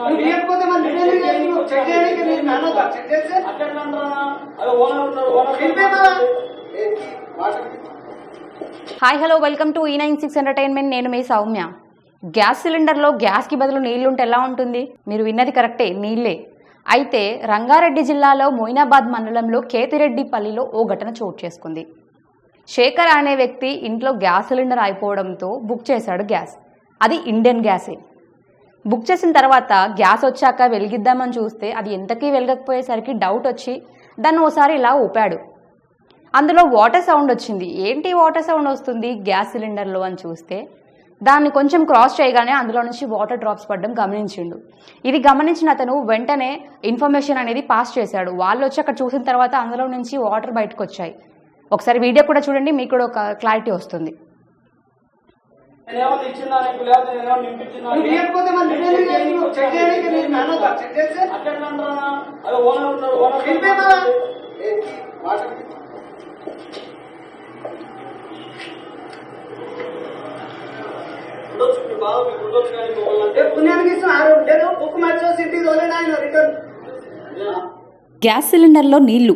ఇచ్చినారు నువ్వు ఇవ్వకపోతే మరి నువ్వు ఎందుకు చేస్తున్నావు? చెక్ చేయడానికి నేను నాన్నొద్దా? చెక్ చేస్తే? అట్లా అదే ఓనర్ ఉన్నారు ఓనర్ పిలిపే మళ్ళా. ఏంటి? Water hi hello welcome to ఈ నైన్ సిక్స్ ఎంటర్టైన్మెంట్ నేను మీ సౌమ్య గ్యాస్ సిలిండర్లో గ్యాస్కి బదులు నీళ్ళుంటే ఎలా ఉంటుంది మీరు విన్నది కరెక్టే నీళ్ళే అయితే రంగారెడ్డి జిల్లాలో మొయినాబాద్ మండలంలో కేతిరెడ్డిపల్లిలో ఓ ఘటన చోటు చేసుకుంది శేఖర్ అనే వ్యక్తి ఇంట్లో గ్యాస్ సిలిండర్ అయిపోవడంతో బుక్ చేశాడు గ్యాస్ అది ఇండియన్ గ్యాసే బుక్ చేసిన తర్వాత గ్యాస్ వచ్చాక వెలిగిద్దామని చూస్తే అది ఎంతకీ వెలగకపోయేసరికి డౌట్ వచ్చి దాన్ని ఓసారి ఇలా ఊపాడు. అందులో వాటర్ సౌండ్ వచ్చింది. ఏంటి వాటర్ సౌండ్ వస్తుంది గ్యాస్ సిలిండర్లో అని చూస్తే దాన్ని కొంచెం క్రాస్ చేయగానే అందులో నుంచి వాటర్ డ్రాప్స్ పడడం గమనించిండు. ఇది గమనించిన అతను వెంటనే ఇన్ఫర్మేషన్ అనేది పాస్ చేశాడు. వాళ్ళు వచ్చి అక్కడ చూసిన తర్వాత అందులో నుంచి వాటర్ బయటకు వచ్చాయి ఒకసారి వీడియో కూడా చూడండి మీకు కూడా ఒక క్లారిటీ వస్తుంది. నేనేమో ఇచ్చినా నీకు? లేదా నేనేమో నింపించినా నువ్వు ఇవ్వకపోతే మరి నువ్వు ఎందుకు చేస్తున్నావు? చెక్ చేయడానికి నేను నాన్నొద్దా? చెక్ చేస్తే? అట్లా అదే ఓనర్ ఉన్నారు ఓనర్ పిలిపే మళ్ళా. ఏంటి? వాటర్ ఉండొచ్చు మీ బాధ మీకు ఉండొచ్చు కానీ మిమ్మల్ని అంటే ఏ పుణ్యానికి ఇస్తున్నారు లేదు. బుక్ మర్చి ఇంటికి తోలేను ఆయన రిటర్న్? గ్యాస్ సిలిండర్లో నీళ్ళు.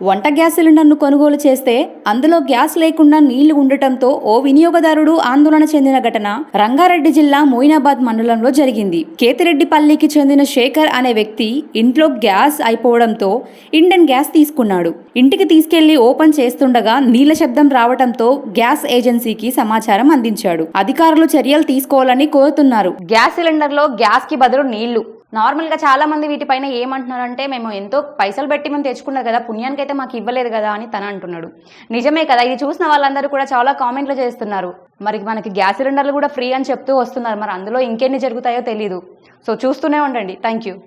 వంట గ్యాస్ సిలిండర్ను కొనుగోలు చేస్తే అందులో గ్యాస్ లేకుండా నీళ్ళు ఉండటంతో ఓ వినియోగదారుడు ఆందోళన చెందిన ఘటన రంగారెడ్డి జిల్లా మోయినాబాద్ మండలంలో జరిగింది. కేతిరెడ్డిపల్లికి చెందిన శేఖర్ అనే వ్యక్తి ఇంట్లో గ్యాస్ అయిపోవడంతో ఇండెన్ గ్యాస్ తీసుకున్నాడు. ఇంటికి తీసుకెళ్ళి ఓపెన్ చేస్తుండగా నీళ్ళ శబ్దం రావడంతో గ్యాస్ ఏజెన్సీకి సమాచారం అందించాడు. అధికారులు చర్యలు తీసుకోవాలని కోరుతున్నారు. గ్యాస్ సిలిండర్లో గ్యాస్కి బదులు నీళ్ళు నార్మల్గా చాలామంది చాలా మంది వీటిపైన ఏమంటున్నారంటే మేము ఎంతో పైసలు పెట్టి మేము తెచ్చుకున్నారు కదా పుణ్యానికి అయితే మాకు ఇవ్వలేదు కదా అని తన అంటున్నాడు. నిజమే కదా ఇది చూసిన వాళ్ళందరూ కూడా చాలా కామెంట్లు చేస్తున్నారు. మరి మనకి గ్యాస్ సిలిండర్లు కూడా ఫ్రీ అని చెప్తూ వస్తున్నారు. మరి అందులో ఇంకెన్ని జరుగుతాయో తెలియదు సో చూస్తూనే ఉండండి. Thank you